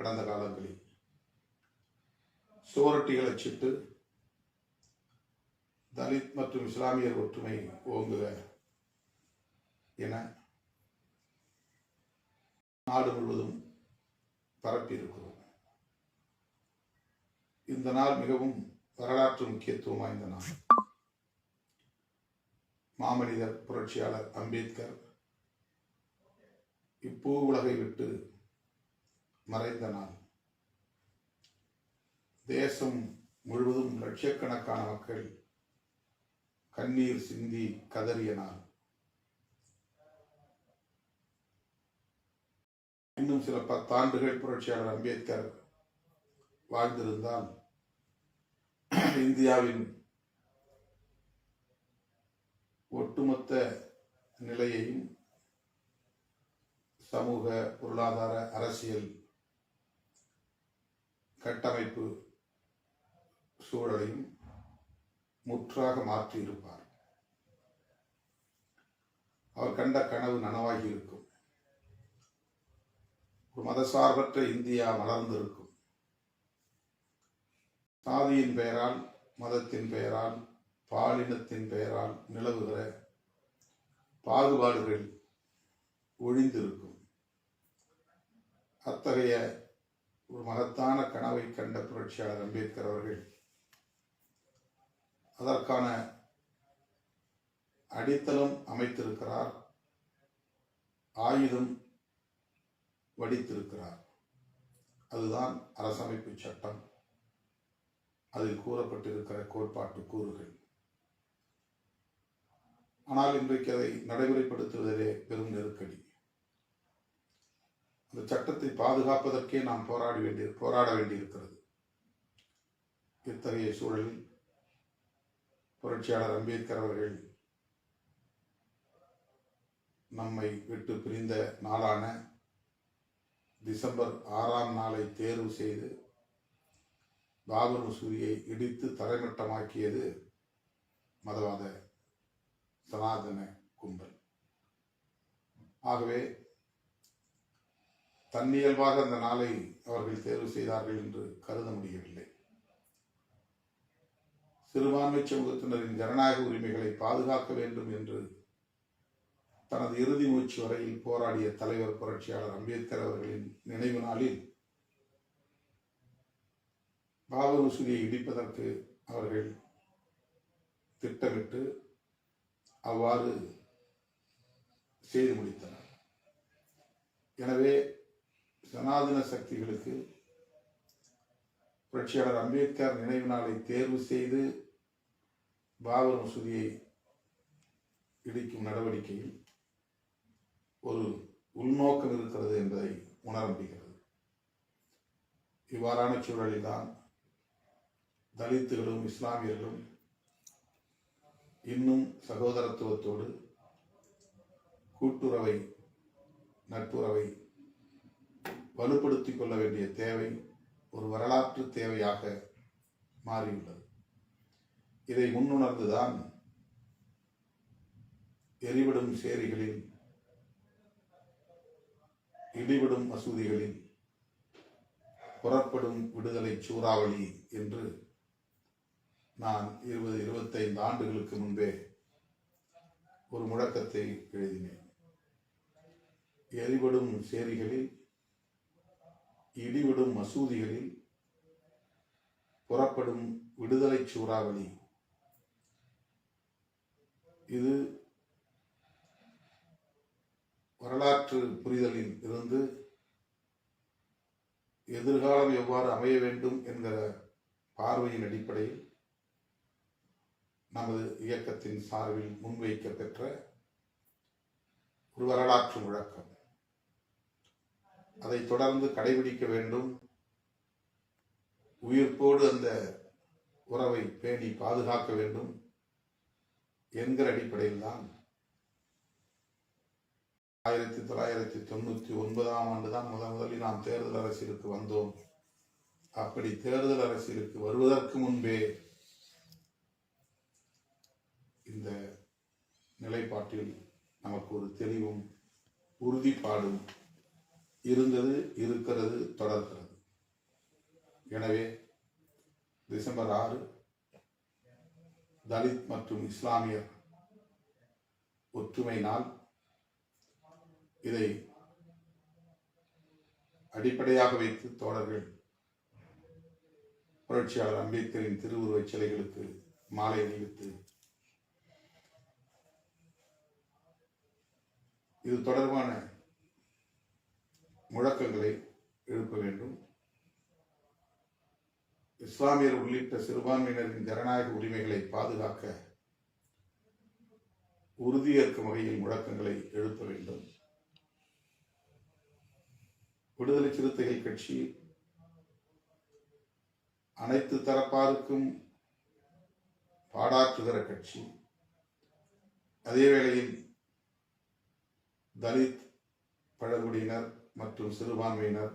கடந்த காலங்களில் சுவரொட்டிகளை சிட்டு தலித் மற்றும் இஸ்லாமியர் ஒற்றுமை ஓங்குக என நாடு முழுவதும் பரப்பியிருக்கிறோம். இந்த நாள் மிகவும் வரலாற்று முக்கியத்துவம் வாய்ந்த நாள். மாமனிதர் புரட்சியாளர் அம்பேத்கர் இப்பூ உலகை விட்டு மறைந்த நாள் தேசம் முழுவதும் லட்சக்கணக்கான மக்கள் கண்ணீர் சிந்தி கதறிய நாள் இன்னும் சில பத்தாண்டுகள் புரட்சியாளர் அம்பேத்கர் வாழ்ந்திருந்தால் இந்தியாவின் ஒட்டுமொத்த நிலையையும் சமூக பொருளாதார அரசியல் கட்டமைப்பு சூழலையும் முற்றாக மாற்றியிருப்பார். அவர் கண்ட கனவு நனவாகி இருக்கும் ஒரு மதசார்பற்ற இந்தியா மலர்ந்திருக்கும். சாதியின் பெயரால் மதத்தின் பெயரால் பாலினத்தின் பெயரால் நிலவுகிற பாகுபாடுகள் ஒழிந்திருக்கும். அத்தகைய ஒரு மகத்தான கனவை கண்ட புரட்சியாளர் அம்பேத்கர் அவர்கள் அதற்கான அடித்தளம் அமைத்திருக்கிறார் ஆயுதம் வடித்திருக்கிறார். அதுதான் அரசமைப்பு சட்டம். அதில் கூறப்பட்டிருக்கிற கோட்பாட்டு கூறுகள். ஆனால் இன்றைக்கு அதை நடைமுறைப்படுத்துவதிலே பெரும் நெருக்கடி. அந்த சட்டத்தை பாதுகாப்பதற்கே நாம் போராடி வேண்டி போராட வேண்டியிருக்கிறது. இத்தகைய சூழலில் புரட்சியாளர் அம்பேத்கர் அவர்கள் நம்மை விட்டு பிரிந்த நாளான டிசம்பர் ஆறாம் நாளை தேர்வு செய்து பாபர் சூரியை இடித்து தரைமட்டமாக்கியது மதவாத சனாதன கும்பல். ஆகவே தன்னியல்பாக அந்த நாளை அவர்கள் தேர்வு செய்தார்கள் என்று கருத முடியவில்லை. சிறுபான்மை சமூகத்தினரின் ஜனநாயக உரிமைகளை பாதுகாக்க வேண்டும் என்று தனது இறுதி மூச்சு வரையில் போராடிய தலைவர் புரட்சியாளர் அம்பேத்கர் அவர்களின் நினைவு நாளில் பாபர் மசூதியை இடிப்பதற்கு அவர்கள் திட்டமிட்டு அவ்வாறு செய்து முடித்தனர். எனவே சனாதன சக்திகளுக்கு புரட்சியாளர் அம்பேத்கர் நினைவு நாளை தேர்வு செய்து பாபர் மசூதியை இடிக்கும் நடவடிக்கையில் ஒரு உள்நோக்கம் இருக்கிறது என்பதை உணர முடிகிறது இவ்வாறான சூழலில்தான் தலித்துகளும் இஸ்லாமியர்களும் இன்னும் சகோதரத்துவத்தோடு கூட்டுறவை நட்புறவை வலுப்படுத்திக் கொள்ள வேண்டிய தேவை ஒரு வரலாற்று தேவையாக மாறியுள்ளது. இதை முன்னுணர்ந்துதான் எரிவிடும் சேரிகளில் இடிவிடும் மசூதிகளில் புறப்படும் விடுதலை சூறாவளி என்று நான் இருபது இருபத்தைந்து ஆண்டுகளுக்கு முன்பே ஒரு முழக்கத்தை எழுதினேன். எரிபடும் சேரிகளில் இடிவிடும் மசூதிகளில் புறப்படும் விடுதலை சூறாவளி. இது வரலாற்று புரிதலில் இருந்து எதிர்காலம் எவ்வாறு அமைய வேண்டும் என்கிற பார்வையின் அடிப்படையில் நமது இயக்கத்தின் சார்பில் முன்வைக்கப்பெற்ற ஒரு வரலாற்று முழக்கம். அதை தொடர்ந்து கடைபிடிக்க வேண்டும். உயிர்ப்போடு அந்த உறவை பேணி பாதுகாக்க வேண்டும் என்கிற அடிப்படையில் தான் ஆயிரத்தி தொள்ளாயிரத்தி தொண்ணூற்றி ஒன்பதாம் ஆண்டு தான் முதன் முதலில் நாம் தேர்தல் அரசியலுக்கு வந்தோம். அப்படி தேர்தல் அரசியலுக்கு வருவதற்கு முன்பே இந்த நிலைப்பாட்டில் நமக்கு ஒரு தெளிவும் உறுதிப்பாடும் இருந்தது இருக்கிறது தொடர்கிறது. எனவே டிசம்பர் ஆறு தலித் மற்றும் இஸ்லாமியர் ஒற்றுமை நாள். இதை அடிப்படையாக வைத்து தோழர்கள் புரட்சியாளர் அம்பேத்கரின் திருவுருவச் சிலைகளுக்கு மாலை அணிவித்து இது தொடர்பான முழக்கங்களை எழுப்ப வேண்டும். இஸ்லாமியர் உள்ளிட்ட சிறுபான்மையினரின் ஜனநாயக உரிமைகளை பாதுகாக்க உறுதியேற்கும் வகையில் முழக்கங்களை எழுப்ப வேண்டும். விடுதலை சிறுத்தைகள் கட்சி அனைத்து தரப்பாருக்கும் பாடாற்றுகிற கட்சி. அதே வேளையில் தலித் பழங்குடியினர் மற்றும் சிறுபான்மையினர்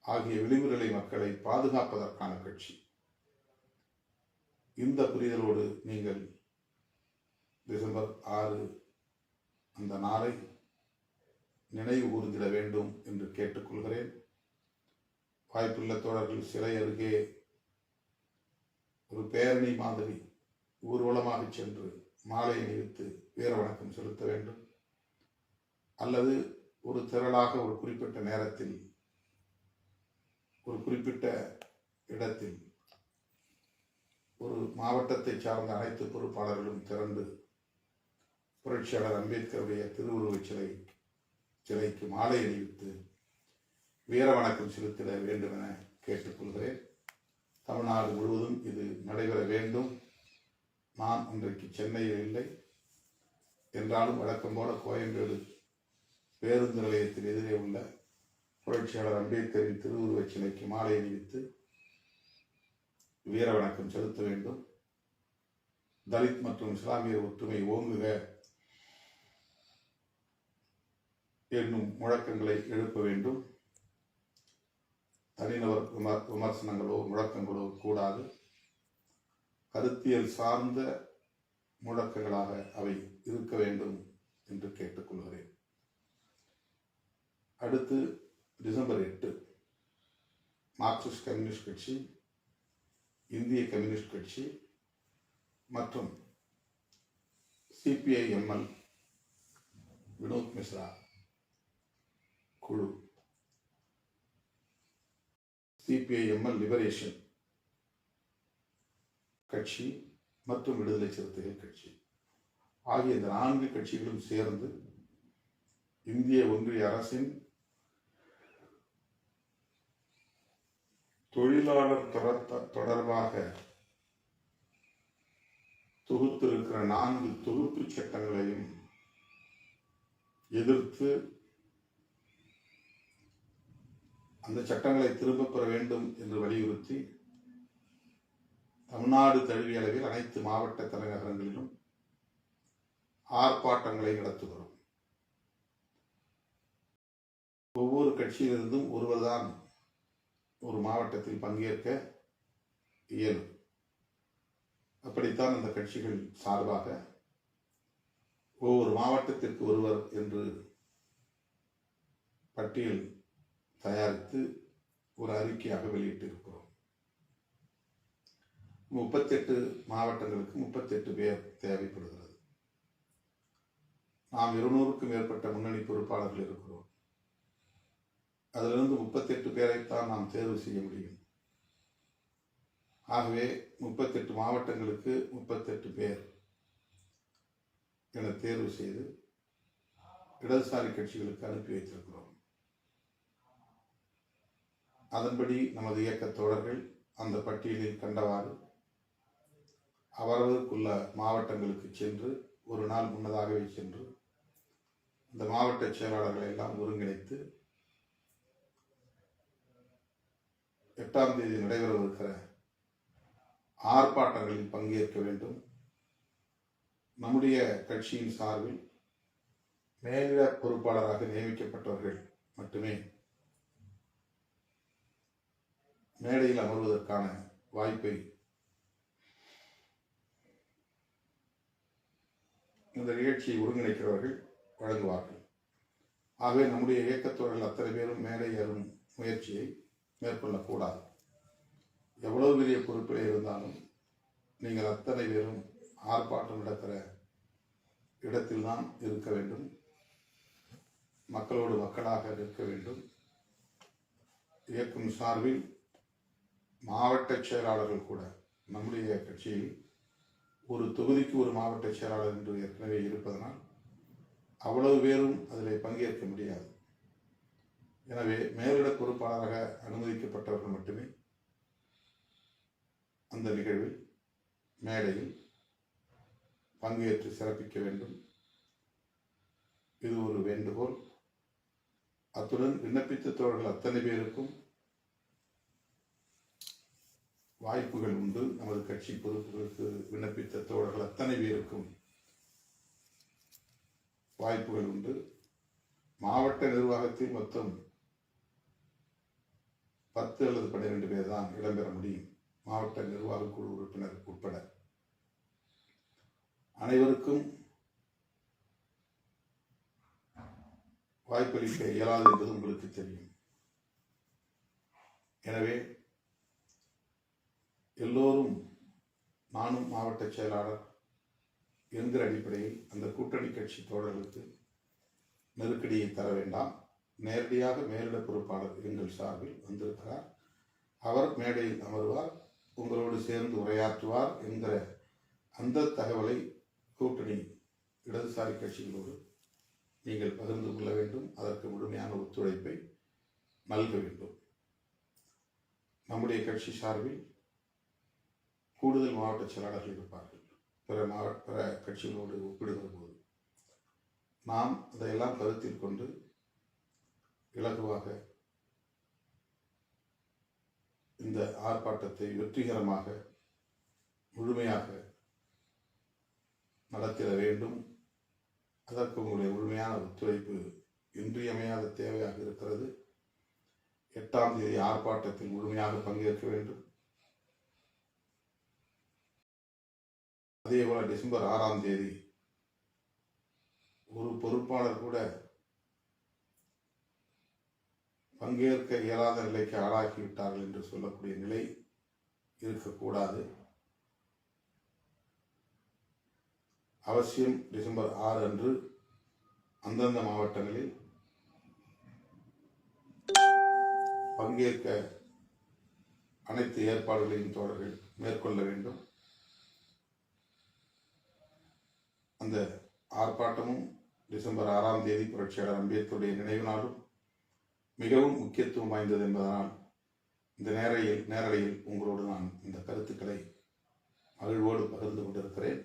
ஆகிய விளிம்புநிலை மக்களை பாதுகாப்பதற்கான கட்சி. இந்த புரிதலோடு நீங்கள் டிசம்பர் ஆறு அந்த நாளை நினைவு கூர்ந்திட வேண்டும் என்று கேட்டுக்கொள்கிறேன். வாய்ப்புள்ள தோழர்கள் சிலை அருகே ஒரு பேரணி மாதிரி ஊர்வலமாக சென்று மாலை அணிவித்து வீர வணக்கம் செலுத்த வேண்டும். அல்லது ஒரு திரளாக ஒரு குறிப்பிட்ட நேரத்தில் ஒரு குறிப்பிட்ட இடத்தில் ஒரு மாவட்டத்தை சார்ந்த அனைத்து பொறுப்பாளர்களும் திரண்டு புரட்சியாளர் அம்பேத்கருடைய திருவுருவச் சிலை சிலைக்கு மாலை அணிவித்து வீர வணக்கம் செலுத்திட வேண்டும் என கேட்டுக்கொள்கிறேன். தமிழ்நாடு முழுவதும் இது நடைபெற வேண்டும். நான் இன்றைக்கு சென்னையில் இல்லை. என்றாலும் வழக்கம் போல கோயம்பேடு பேருந்து நிலையத்தில் எதிரே உள்ள புரட்சியாளர் அம்பேத்கரின் திருவுருவச் சிலைக்கு மாலை அணிவித்து வீர வணக்கம் செலுத்த வேண்டும். தலித் மற்றும் இஸ்லாமிய ஒற்றுமை ஓங்குக என்னும் முழக்கங்களை எழுப்ப வேண்டும். தனிநபர் விமர் விமர்சனங்களோ முழக்கங்களோ கூடாது. கருத்தியல் சார்ந்த முழக்கங்களாக அவை இருக்க வேண்டும் என்று கேட்டுக்கொள்கிறேன். அடுத்து டிசம்பர் எட்டு மார்க்சிஸ்ட் கம்யூனிஸ்ட் கட்சி இந்திய கம்யூனிஸ்ட் கட்சி மற்றும் சிபிஐ எம்எல் வினோத் மிஸ்ரா குழு. சிபிஐ எம்எல் லிபரேஷன் கட்சி மற்றும் விடுதலை சிறுத்தைகள் கட்சி ஆகிய இந்த நான்கு கட்சிகளும் சேர்ந்து இந்திய ஒன்றிய அரசின் தொழிலாளர் தொடர்த்த- தொடர்பாக தொகுத்திருக்கிற நான்கு தொகுப்பு சட்டங்களையும் எதிர்த்து அந்த சட்டங்களை திரும்ப பெற வேண்டும் என்று வலியுறுத்தி தமிழ்நாடு தழுவிய அளவில் அனைத்து மாவட்ட தலைநகரங்களிலும் ஆர்ப்பாட்டங்களை நடத்துகிறோம். ஒவ்வொரு கட்சியிலிருந்தும் ஒருவர்தான் ஒரு மாவட்டத்தில் பங்கேற்க இயலும். அப்படித்தான் அந்த கட்சிகள் சார்பாக ஒவ்வொரு மாவட்டத்திற்கு ஒருவர் என்று பட்டியல் தயாரித்து ஒரு அறிக்கையாக வெளியிட்டிருக்கிறோம். முப்பத்தெட்டு மாவட்டங்களுக்கு முப்பத்தெட்டு பேர் தேவைப்படுகிறது. நாம் இருநூறுக்கும் மேற்பட்ட முன்னணி பொறுப்பாளர்கள் இருக்கிறோம். அதிலிருந்து முப்பத்தெட்டு பேரைத்தான் நாம் தேர்வு செய்ய முடியும். ஆகவே முப்பத்தெட்டு மாவட்டங்களுக்கு முப்பத்தெட்டு பேர் என தேர்வு செய்து இடதுசாரி கட்சிகளுக்கு அனுப்பி வைத்திருக்கிறோம். அதன்படி நமது இயக்க தோழர்கள் அந்த பட்டியலில் கண்டவாறு அவரவருக்குள்ள மாவட்டங்களுக்கு சென்று ஒரு நாள் முன்னதாகவே சென்று இந்த மாவட்ட செயலாளர்களை எல்லாம் ஒருங்கிணைத்து எட்டாம் தேதி நடைபெறவிருக்கிற ஆர்ப்பாட்டங்களில் பங்கேற்க வேண்டும். நம்முடைய கட்சியின் சார்பில் மேலிட பொறுப்பாளராக நியமிக்கப்பட்டவர்கள் மட்டுமே மேடையில் அமர்வதற்கான வாய்ப்பை இந்த நிகழ்ச்சியை ஒருங்கிணைக்கிறவர்கள் வழங்குவார்கள். ஆகவே நம்முடைய இயக்கத்தோழர்கள் அத்தனை பேரும் மேலே ஏறும் முயற்சியை மேற்கொள்ளக்கூடாது. எவ்வளவு பெரிய பொறுப்பில் இருந்தாலும் நீங்கள் அத்தனை பேரும் ஆர்ப்பாட்டம் நடக்கிற இடத்தில்தான் இருக்க வேண்டும். மக்களோடு மக்களாக நிற்க வேண்டும். இயக்கும் சார்பில் மாவட்ட செயலாளர்கள் கூட நம்முடைய கட்சியில் ஒரு தொகுதிக்கு ஒரு மாவட்ட செயலாளர் என்று ஏற்கனவே இருப்பதனால் அவ்வளவு பேரும் அதில் பங்கேற்க முடியாது. எனவே மேலிட பொறுப்பாளராக அனுமதிக்கப்பட்டவர்கள் மட்டுமே அந்த நிகழ்வில் மேடையில் பங்கேற்று சிறப்பிக்க வேண்டும். இது ஒரு வேண்டுகோள். அத்துடன் விண்ணப்பித்த தோழர்கள் அத்தனை பேருக்கும் வாய்ப்புகள் உண்டு. நமது கட்சி பொறுப்புகளுக்கு விண்ணப்பித்த தோழர்கள் அத்தனை பேருக்கும் வாய்ப்புகள் உண்டு. மாவட்ட நிர்வாகத்தில் மொத்தம் பத்து அல்லது பன்னிரெண்டு பேர் தான் இடம்பெற முடியும். மாவட்ட நிர்வாக குழு உறுப்பினர் உட்பட. அனைவருக்கும் வாய்ப்பளிக்க இயலாது என்பது உங்களுக்கு தெரியும். எனவே எல்லோரும் நானும் மாவட்ட செயலாளர் என்கிற அடிப்படையில் அந்த கூட்டணி கட்சி தோழர்களுக்கு நெருக்கடியை தர வேண்டாம். நேரடியாக மேலிட பொறுப்பாளர் எங்கள் சார்பில் வந்திருக்கிறார். அவர் மேடையில் அமர்வார் உங்களோடு சேர்ந்து உரையாற்றுவார் என்கிற அந்த தகவலை கூட்டணி இடதுசாரி கட்சிகளோடு நீங்கள் பகிர்ந்து கொள்ள வேண்டும். அதற்கு முழுமையான ஒத்துழைப்பை நல்க வேண்டும். நம்முடைய கட்சி சார்பில் கூடுதல் மாவட்ட செயலாளர்கள் இருப்பார்கள். பிற மாவட்ட பிற கட்சிகளோடு ஒப்பிடுகிற போது நாம் அதையெல்லாம் கருத்தில் கொண்டு இலகுவாக இந்த ஆர்ப்பாட்டத்தை வெற்றிகரமாக முழுமையாக நடத்திட வேண்டும். அதற்கு உங்களுடைய முழுமையான ஒத்துழைப்பு இன்றியமையாத தேவையாக இருக்கிறது. எட்டாம் தேதி ஆர்ப்பாட்டத்தில் முழுமையாக பங்கேற்க வேண்டும். அதே போல டிசம்பர் ஆறாம் தேதி ஒரு பொறுப்பாளர் கூட பங்கேற்க இயலாத நிலைக்கு ஆளாகிவிட்டார்கள் என்று சொல்லக்கூடிய நிலை இருக்கக்கூடாது. அவசியம் டிசம்பர் ஆறு அன்று அந்தந்த மாவட்டங்களில் பங்கேற்க அனைத்து ஏற்பாடுகளையும் தோழர்கள் மேற்கொள்ள வேண்டும். அந்த ஆர்ப்பாட்டமும் டிசம்பர் ஆறாம் தேதி புரட்சியாளர் அம்பேத்கருடைய நினைவு நாளும் மிகவும் முக்கியத்துவம் வாய்ந்தது என்பதனால் இந்த நேரையில் நேரலையில் உங்களோடு நான் இந்த கருத்துக்களை மகிழ்வோடு பகிர்ந்து கொண்டிருக்கிறேன்.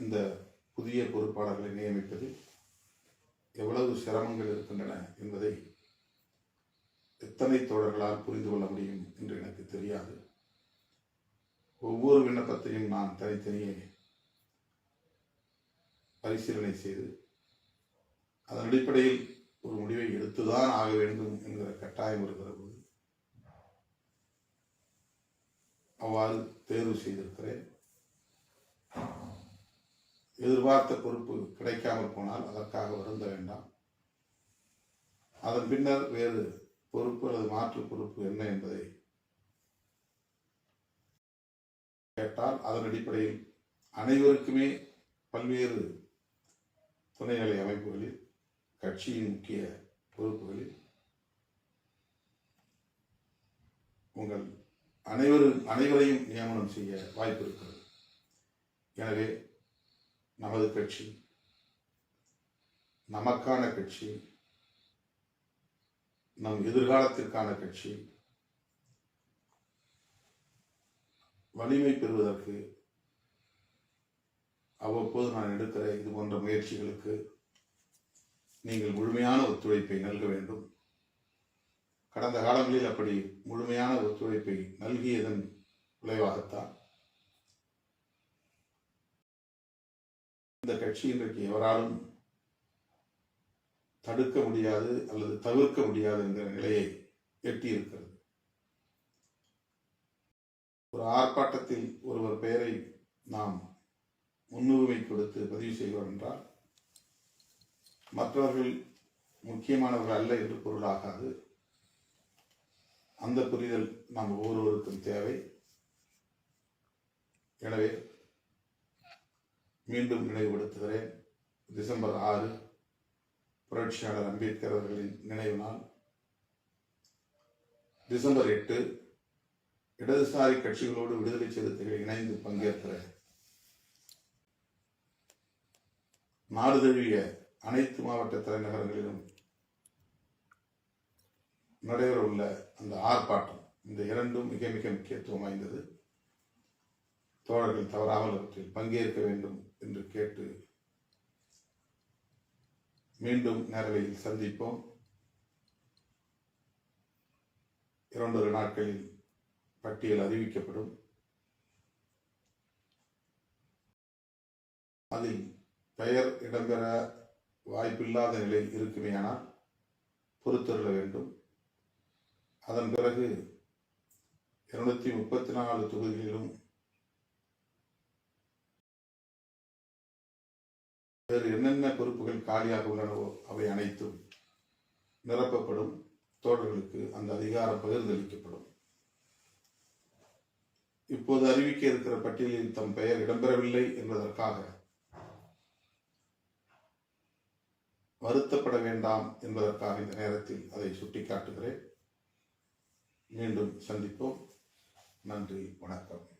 இந்த புதிய பொறுப்பாளர்களை நியமிப்பது எவ்வளவு சிரமங்கள் இருக்கின்றன என்பதை எத்தனை தோழர்களால் புரிந்து கொள்ள முடியும் என்று எனக்கு தெரியாது. ஒவ்வொரு விண்ணப்பத்தையும் நான் தனித்தனியே பரிசீலனை செய்து அதன் அடிப்படையில் ஒரு முடிவை எடுத்துதான் ஆக வேண்டும் என்கிற கட்டாயம் இருக்கிற போது அவ்வாறு தேர்வு செய்திருக்கிறேன். எதிர்பார்த்த பொறுப்பு கிடைக்காமல் போனால் அதற்காக வருந்த வேண்டாம். அதன் பின்னர் வேறு பொறுப்பு அல்லது மாற்று பொறுப்பு என்ன என்பதை கேட்டால் அதன் அடிப்படையில் அனைவருக்குமே பல்வேறு துணைநிலை அமைப்புகளில் கட்சியின் முக்கிய பொறுப்புகளில் உங்கள் அனைவரும் அனைவரையும் நியமனம் செய்ய வாய்ப்பு இருக்கிறது. எனவே நமது கட்சி நமக்கான கட்சி நம் எதிர்காலத்திற்கான கட்சி வலிமை பெறுவதற்கு அவ்வப்போது நான் எடுக்கிற இது போன்ற முயற்சிகளுக்கு நீங்கள் முழுமையான ஒத்துழைப்பை நல்க வேண்டும். கடந்த காலங்களில் அப்படி முழுமையான ஒத்துழைப்பை நல்கியதன் விளைவாகத்தான் இந்த கட்சி இன்றைக்கு எவராலும் தடுக்க முடியாது அல்லது தவிர்க்க முடியாது என்கிற நிலையை எட்டியிருக்கிறது. ஒரு ஆர்ப்பாட்டத்தில் ஒருவர் பெயரை நாம் முன்னுரிமை கொடுத்து பதிவு செய்வோம் என்றால் மற்றவர்கள் முக்கியமானவர்கள் அல்ல என்று பொருளாகாது. அந்த புரிதல் நாம் ஒவ்வொருவருக்கும் தேவை. எனவே மீண்டும் நினைவுபடுத்துகிறேன் டிசம்பர் ஆறு புரட்சியாளர் அம்பேத்கர் அவர்களின் நினைவு நாள். டிசம்பர் எட்டு இடதுசாரி கட்சிகளோடு விடுதலை சிறுத்தைகள் இணைந்து பங்கேற்கிற நாடு தழுவிய அனைத்து மாவட்ட தலைநகரங்களிலும் நடைபெறவுள்ள அந்த ஆர்ப்பாட்டம் இந்த இரண்டும் மிக மிக முக்கியத்துவம் வாய்ந்தது. தோழர்கள் தவறாமல் அவற்றில் பங்கேற்க வேண்டும் என்று கேட்டு மீண்டும் நேரவையில் சந்திப்போம். இரண்டொரு நாட்களில் பட்டியல் அறிவிக்கப்படும். அதில் பெயர் இடம்பெற வாய்ப்பில்லாத நிலை இருக்குமேயானால் பொறுத்தருள வேண்டும். அதன் பிறகு இருநூத்தி முப்பத்தி நாலு தொகுதிகளிலும் வேறு என்னென்ன பொறுப்புகள் காலியாக உள்ளனவோ அவை அனைத்தும் நிரப்பப்படும். தோழர்களுக்கு அந்த அதிகாரம் பகிர்ந்தளிக்கப்படும். இப்போது அறிவிக்க இருக்கிற பட்டியலில் தம் பெயர் இடம்பெறவில்லை என்பதற்காக வருத்தப்பட வேண்டாம் என்பதற்காக இந்த நேரத்தில் அதை சுட்டிக்காட்டுகிறேன். மீண்டும் சந்திப்போம். நன்றி வணக்கம்.